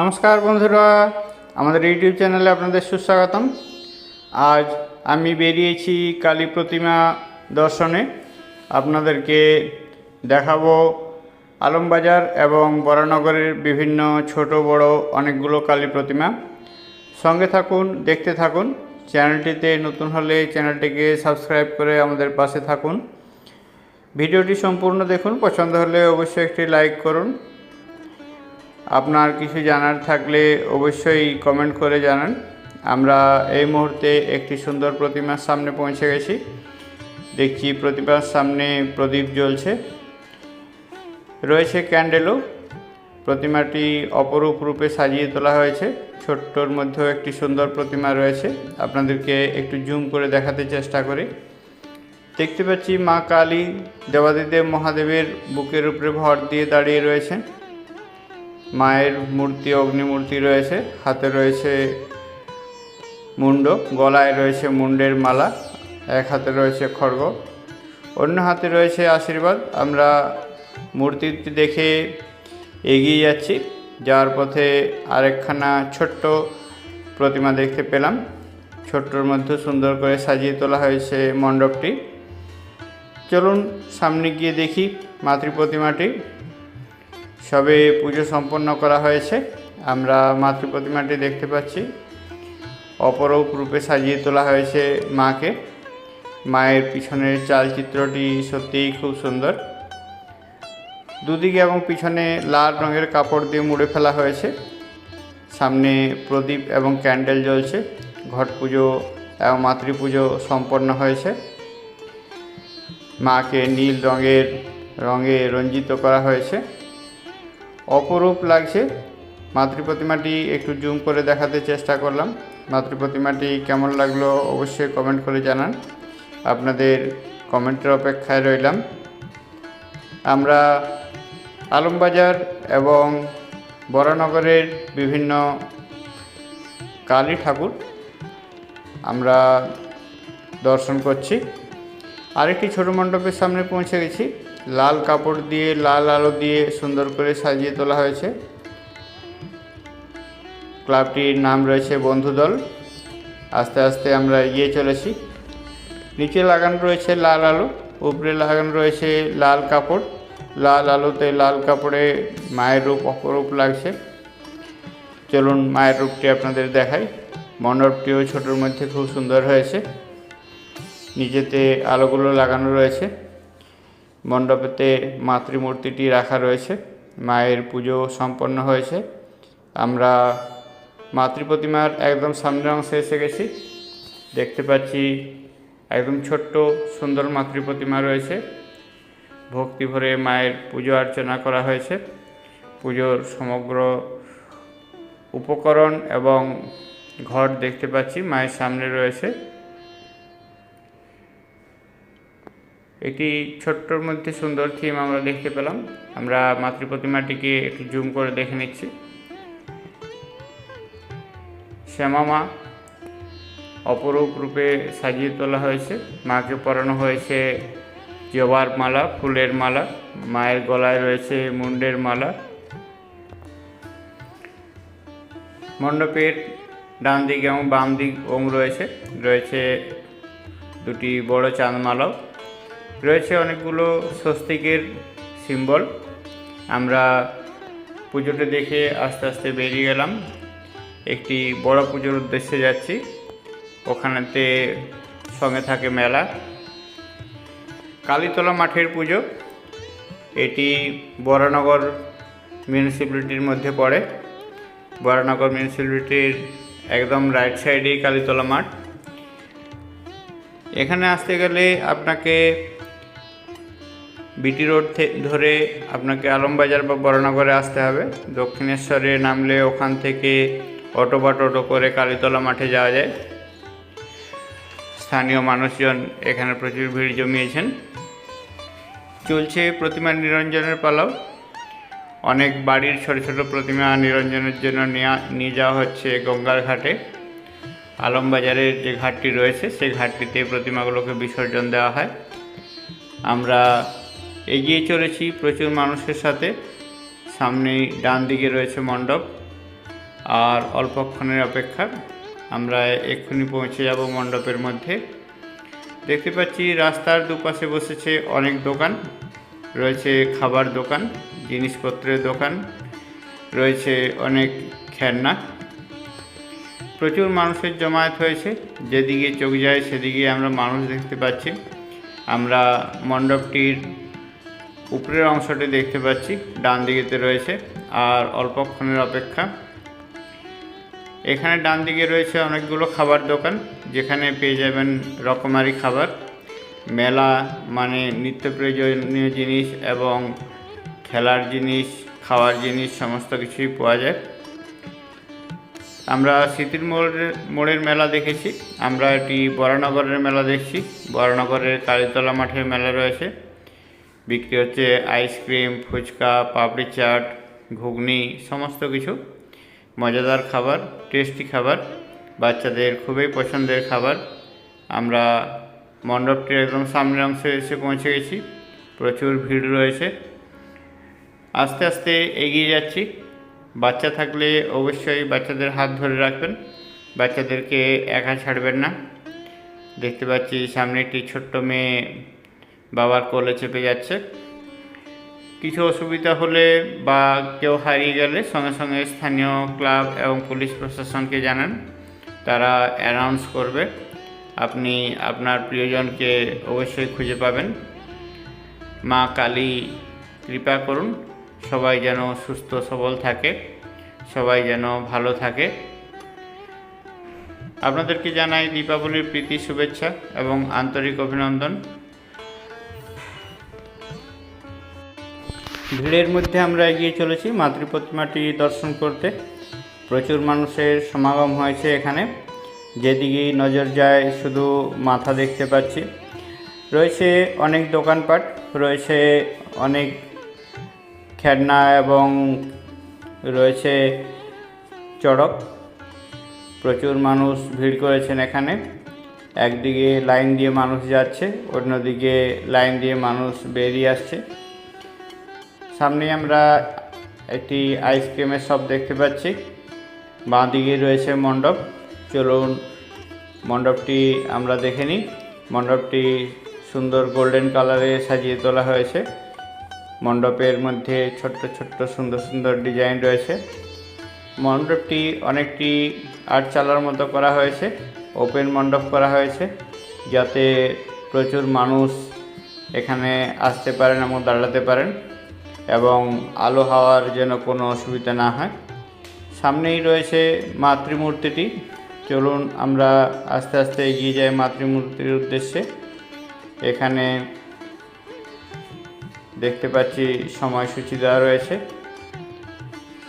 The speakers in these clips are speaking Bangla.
নমস্কার বন্ধুরা, আমাদের ইউটিউব চ্যানেলে আপনাদের সুস্বাগতম। আজ আমি বেরিয়েছি কালী প্রতিমা দর্শনে। আপনাদেরকে দেখাবো আলমবাজার এবং বরানগরের বিভিন্ন ছোট, বড় অনেকগুলো কালী প্রতিমা। সঙ্গে থাকুন, দেখতে থাকুন। চ্যানেলটিতে নতুন হলে চ্যানেলটিকে সাবস্ক্রাইব করে আমাদের পাশে থাকুন। ভিডিওটি সম্পূর্ণ দেখুন, পছন্দ হলে অবশ্যই একটি লাইক করুন। আপনার কিছু জানার থাকলে অবশ্যই কমেন্ট করে জানান। আমরা এই মুহূর্তে একটি সুন্দর প্রতিমার সামনে পৌঁছে গেছি। দেখছি প্রতিমার সামনে প্রদীপ জ্বলছে। রয়েছে ক্যান্ডেলও প্রতিমাটি অপরূপ রূপে সাজিয়ে তোলা হয়েছে। ছোট্টর মধ্যেও একটি সুন্দর প্রতিমা রয়েছে। আপনাদেরকে একটু জুম করে দেখাতে চেষ্টা করি। দেখতে পাচ্ছি মা কালী দেবাদিদেব মহাদেবের বুকের উপরে ভর দিয়ে দাঁড়িয়ে রয়েছেন। মায়ের মূর্তি, অগ্নিমূর্তি রয়েছে। হাতে রয়েছে মুন্ড গলায় রয়েছে মুন্ডের মালা, এক হাতে রয়েছে খড়গ। অন্য হাতে রয়েছে আশীর্বাদ। আমরা মূর্তিটি দেখে এগিয়ে যাচ্ছি। যাওয়ার পথে আরেকখানা ছোট্ট প্রতিমা দেখতে পেলাম। ছোট্টর মধ্যে সুন্দর করে সাজিয়ে তোলা হয়েছে মণ্ডপটি। চলুন সামনে গিয়ে দেখি মাতৃ প্রতিমাটি। সবে পুজো সম্পন্ন করা হয়েছে। আমরা মাতৃ প্রতিমাটি দেখতে পাচ্ছি। অপরূপ রূপে সাজিয়ে তোলা হয়েছে মাকে। মায়ের পিছনের চালচিত্রটি সত্যিই খুব সুন্দর। দুদিকে এবং পিছনে লাল রঙের কাপড় দিয়ে মুড়ে ফেলা হয়েছে। সামনে প্রদীপ এবং ক্যান্ডেল জ্বলছে। ঘট পুজো এবং মাতৃ পুজো সম্পন্ন হয়েছে। মাকে নীল রঙের, রঙে রঞ্জিত করা হয়েছে। অপরূপ লাগছে। মাতৃ প্রতিমাটি একটু জুম করে দেখাতে চেষ্টা করলাম। মাতৃ প্রতিমাটি কেমন লাগল অবশ্যই কমেন্ট করে জানান। আপনাদের কমেন্টের অপেক্ষায় রইলাম। আমরা আলমবাজার এবং বরানগরের বিভিন্ন কালী ঠাকুর আমরা দর্শন করছি। আরেকটি ছোট মণ্ডপের সামনে পৌঁছে গেছি। লাল কাপড় দিয়ে, লাল আলো দিয়ে সুন্দর করে সাজিয়ে তোলা হয়েছে। ক্লাবটির নাম রয়েছে বন্ধুদল আস্তে আস্তে আমরা এগিয়ে চলেছি। নিচে লাগানো রয়েছে লাল আলো, উপরে লাগানো রয়েছে লাল কাপড়। লাল আলোতে লাল কাপড়ে মায়ের রূপ অপরূপ লাগছে। চলুন মায়ের রূপটি আপনাদের দেখাই। মণ্ডপটিও ছোটোর মধ্যে খুব সুন্দর হয়েছে। নিচেতে আলোগুলো লাগানো রয়েছে। মণ্ডপেতে মাতৃমূর্তিটি রাখা রয়েছে। মায়ের পুজো সম্পন্ন হয়েছে। আমরা মাতৃ প্রতিমার একদম সামনের অংশে এসে গেছি। দেখতে পাচ্ছি একদম ছোট্ট সুন্দর মাতৃ প্রতিমা রয়েছে। ভক্তি ভরে মায়ের পুজো অর্চনা করা হয়েছে। পুজোর সমগ্র উপকরণ এবং ঘর দেখতে পাচ্ছি মায়ের সামনে রয়েছে। একটি ছোট্টর মধ্যে সুন্দর থিম আমরা দেখতে পেলাম। আমরা মাতৃ প্রতিমাটিকে একটু জুম করে দেখে নিচ্ছি। শ্যামা মা অপরূপ রূপে সাজিয়ে তোলা হয়েছে। মাকে পরানো হয়েছে জবার মালা, ফুলের মালা, মায়ের গলায় রয়েছে মুন্ডের মালা। মণ্ডপের ডান দিক এবং বাম দিক ওম রয়েছে। রয়েছে দুটি বড় চাঁদমালাও। রয়েছে অনেকগুলো স্বস্তিকের সিম্বল আমরা পুজোটা দেখে আস্তে আস্তে বেরিয়ে গেলাম। একটি বড় পুজোর উদ্দেশ্যে যাচ্ছি। ওখানেতে সঙ্গে থাকে মেলা। কালীতলা মাঠের পুজো। এটি বরানগর মিউনিসিপ্যালিটির মধ্যে পড়ে। বরানগর মিউনিসিপ্যালিটির একদম রাইট সাইডেই কালীতলা মাঠ। এখানে আসতে গেলে আপনাকে বিটি রোড ধরে আপনাকে আলমবাজার বা বরানগরে আসতে হবে। দক্ষিণেশ্বরে নামলে ওখান থেকে অটো বা টোটো করে কালীতলা মাঠে যাওয়া যায়। স্থানীয় মানুষজন এখানে প্রচুর ভিড় জমিয়েছেন। চলছে প্রতিমা নিরঞ্জনের পালাও। অনেক বাড়ির ছোট ছোট প্রতিমা নিরঞ্জনের জন্য নিয়ে যাওয়া হচ্ছে গঙ্গার ঘাটে। আলমবাজারের যে ঘাটটি রয়েছে, সেই ঘাটটিতে প্রতিমাগুলোকে বিসর্জন দেওয়া হয়। আমরা এগিয়ে চলেছি প্রচুর মানুষের সাথে। সামনেই ডান দিকে রয়েছে মণ্ডপ। আর অল্পক্ষণের অপেক্ষা, আমরা এক্ষুনি পৌঁছে যাব মণ্ডপের মধ্যে। দেখতে পাচ্ছি রাস্তার দুপাশে বসেছে অনেক দোকান। রয়েছে খাবার দোকান, জিনিসপত্রের দোকান, রয়েছে অনেক খেলনা। প্রচুর মানুষের জমায়েত হয়েছে, যেদিকে চোখ যায় সেদিকে আমরা মানুষ দেখতে পাচ্ছি। আমরা মণ্ডপটির উপরের অংশটি দেখতে পাচ্ছি, ডান দিকেতে রয়েছে, আর অল্পক্ষণের অপেক্ষা। এখানে ডান দিকে রয়েছে অনেকগুলো খাবার দোকান, যেখানে পেয়ে যাবেন রকমারি খাবার। মেলা মানে নিত্য প্রয়োজনীয় জিনিস এবং খেলার জিনিস, খাওয়ার জিনিস, সমস্ত কিছুই পাওয়া যায়। আমরা স্মৃতির মোড়ের মোড়ের মেলা দেখেছি, আমরা এটি বরানগরের মেলা দেখছি। বরানগরের কালীতলা মাঠের মেলা রয়েছে। বিক্রি হচ্ছে আইসক্রিম ফুচকা, পাপড়ি চাট, ঘুগনি, সমস্ত কিছু। মজাদার খাবার টেস্টি খাবার, বাচ্চাদের খুবই পছন্দের খাবার। আমরা মণ্ডপটির একদম সামনের অংশে এসে পৌঁছে গেছি। প্রচুর ভিড় রয়েছে। আস্তে আস্তে এগিয়ে যাচ্ছি। বাচ্চা থাকলে অবশ্যই বাচ্চাদের হাত ধরে রাখবেন। বাচ্চাদেরকে একা ছাড়বেন না। দেখতে পাচ্ছি সামনে একটি ছোট্ট মেয়ে বাবার কোলে চেপে যাচ্ছে। কিছু অসুবিধা হলে বা কেউ হারিয়ে গেলে সঙ্গে সঙ্গে স্থানীয় ক্লাব এবং পুলিশ প্রশাসনকে জানান। তারা অ্যানাউন্স করবে। আপনি আপনার প্রিয়জনকে অবশ্যই খুঁজে পাবেন। মা কালী, কৃপা করুন। সবাই যেন সুস্থ, সবল থাকে। সবাই যেন ভালো থাকে। আপনাদেরকে জানাই দীপাবলির প্রীতি শুভেচ্ছা এবং আন্তরিক অভিনন্দন। ভিড়ের মধ্যে আমরা এগিয়ে চলেছি। মাতৃ প্রতিমাটি দর্শন করতে। প্রচুর মানুষের সমাগম হয়েছে এখানে। যেদিকেই নজর যায়, শুধু মাথা দেখতে পাচ্ছি। রয়েছে অনেক দোকানপাট, রয়েছে অনেক খেলনা এবং রয়েছে চড়ক। প্রচুর মানুষ ভিড় করেছেন এখানে। একদিকে লাইন দিয়ে মানুষ যাচ্ছে, অন্যদিকে লাইন দিয়ে মানুষ বেরিয়ে আসছে। সামনে আমরা একটি আইসক্রিমের শপ দেখতে পাচ্ছি। বাঁ দিকে রয়েছে মণ্ডপ। চলুন মণ্ডপটি আমরা দেখে নিই। মণ্ডপটি সুন্দর গোল্ডেন কালারে সাজিয়ে তোলা হয়েছে। মণ্ডপের মধ্যে ছোট্ট ছোট্ট সুন্দর সুন্দর ডিজাইন রয়েছে। মণ্ডপটি অনেকটি আর্ট চালার মতো করা হয়েছে। ওপেন মণ্ডপ করা হয়েছে। যাতে প্রচুর মানুষ এখানে আসতে পারেন এবং দাঁড়াতে পারেন। এবং আলো হাওয়ার যেন কোনো অসুবিধা না হয়। সামনেই রয়েছে মাতৃমূর্তিটি। চলুন আমরা আস্তে আস্তে এগিয়ে যাই মাতৃমূর্তির উদ্দেশ্যে। এখানে দেখতে পাচ্ছি সময়সূচি দেওয়া রয়েছে।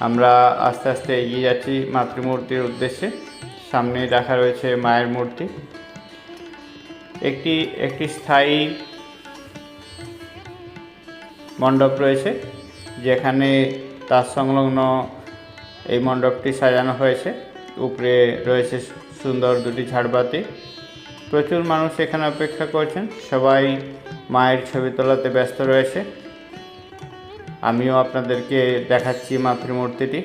আমরা আস্তে আস্তে এগিয়ে যাচ্ছি মাতৃমূর্তির উদ্দেশ্যে। সামনে রাখা রয়েছে মায়ের মূর্তি। একটি একটি স্থায়ী মণ্ডপ রয়েছে, যেখানে তার সংলগ্ন এই মণ্ডপটি সাজানো হয়েছে। উপরে রয়েছে সুন্দর দুটি ঝাড়বাতি। প্রচুর মানুষ এখানে অপেক্ষা করছেন। সবাই মায়ের ছবি তোলাতে ব্যস্ত রয়েছে। আমিও আপনাদেরকে দেখাচ্ছি মাতৃমূর্তিটি।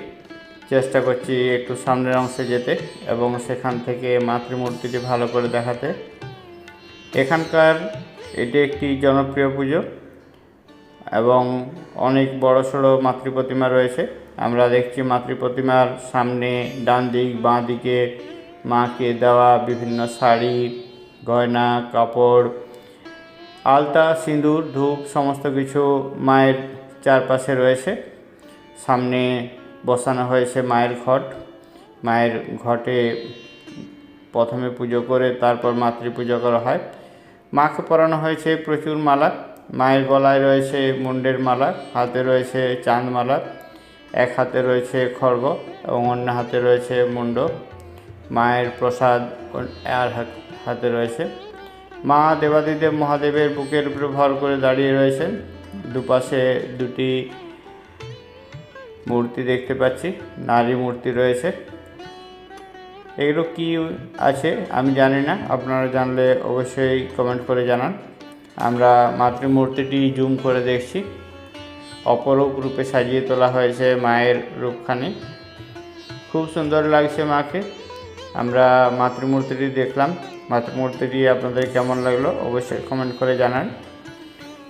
চেষ্টা করছি একটু সামনের অংশে যেতে এবং সেখান থেকে মাতৃমূর্তিটি ভালো করে দেখাতে। এখানকার এটি একটি জনপ্রিয় পুজো। এবং অনেক বড় সড়ো মাতৃ প্রতিমা রয়েছে। আমরা দেখছি মাতৃ প্রতিমার সামনে ডান দিক বাঁ দিকে মাকে দেওয়া বিভিন্ন শাড়ি, গয়না, কাপড়, আলতা, সিঁদুর, ধূপ, সমস্ত কিছু মায়ের চারপাশে রয়েছে। সামনে বসানো হয়েছে মায়ের ঘট। মায়ের ঘটে প্রথমে পুজো করে তারপর মাতৃ পুজো করা হয়। মাকে পরানো হয়েছে প্রচুর মালা। মায়ের গলায় রয়েছে মুন্ডের মালা, হাতে রয়েছে চাঁদ মালা, এক হাতে রয়েছে খড়গ এবং অন্য হাতে রয়েছে মুন্ড। মায়ের প্রসাদ আর হাতে রয়েছে। মা দেবাদিদেব মহাদেবের বুকের উপরে ভর করে দাঁড়িয়ে রয়েছেন। দুপাশে দুটি মূর্তি দেখতে পাচ্ছি, নারী মূর্তি রয়েছে। এগুলো কি আছে আমি জানি না, আপনারা জানলে অবশ্যই কমেন্ট করে জানান। আমরা মাতৃমূর্তিটি জুম করে দেখছি। অপরূপ রূপে সাজিয়ে তোলা হয়েছে মায়ের রূপখানি। খুব সুন্দর লাগছে মাকে। আমরা মাতৃমূর্তিটি দেখলাম। মাতৃমূর্তিটি আপনাদের কেমন লাগল অবশ্যই কমেন্ট করে জানান।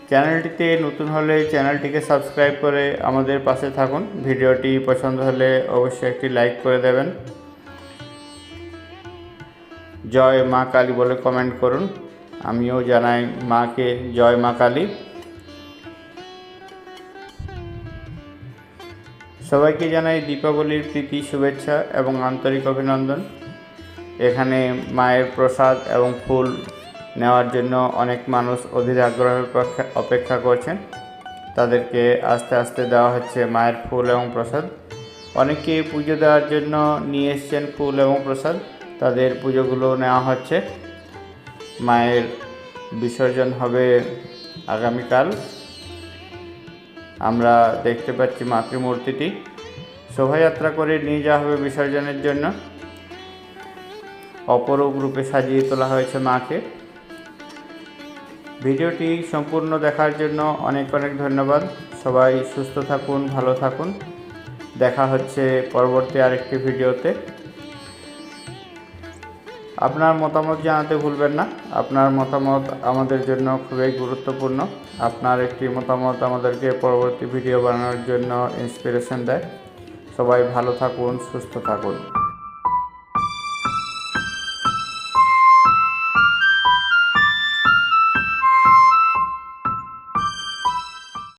চ্যানেলটিতে নতুন হলে চ্যানেলটিকে সাবস্ক্রাইব করে আমাদের পাশে থাকুন। ভিডিওটি পছন্দ হলে অবশ্যই একটি লাইক করে দেবেন। জয় মা কালী বলে কমেন্ট করুন। আমিও জানাই মাকে, জয় মা কালী। সবাইকে জানাই দীপাবলির প্রীতি, শুভেচ্ছা এবং আন্তরিক অভিনন্দন। এখানে মায়ের প্রসাদ এবং ফুল নেওয়ার জন্য অনেক মানুষ অধীর আগ্রহের অপেক্ষা- করছেন। তাদেরকে আস্তে আস্তে দেওয়া হচ্ছে মায়ের ফুল এবং প্রসাদ। অনেকে পুজো দেওয়ার জন্য নিয়ে এসছেন ফুল এবং প্রসাদ। তাদের পুজোগুলো নেওয়া হচ্ছে। মায়ের বিসর্জন হবে আগামীকাল। আমরা দেখতে পাচ্ছি মাতৃমূর্তিটি। শোভাযাত্রা করে নিয়ে যাওয়া হবে বিসর্জনের জন্য। অপরূপ রূপে সাজিয়ে তোলা হয়েছে মাকে। ভিডিওটি সম্পূর্ণ দেখার জন্য অনেক অনেক ধন্যবাদ। সবাই সুস্থ থাকুন, ভালো থাকুন। দেখা হচ্ছে পরবর্তী আরেকটি ভিডিওতে। আপনার মতামত জানাতে ভুলবেন না। আপনার মতামত আমাদের জন্য খুবই গুরুত্বপূর্ণ। আপনার একটি মতামত আমাদেরকে পরবর্তী ভিডিও বানানোর জন্য ইন্সপিরেশন দেয়। সবাই ভালো থাকুন, সুস্থ থাকুন।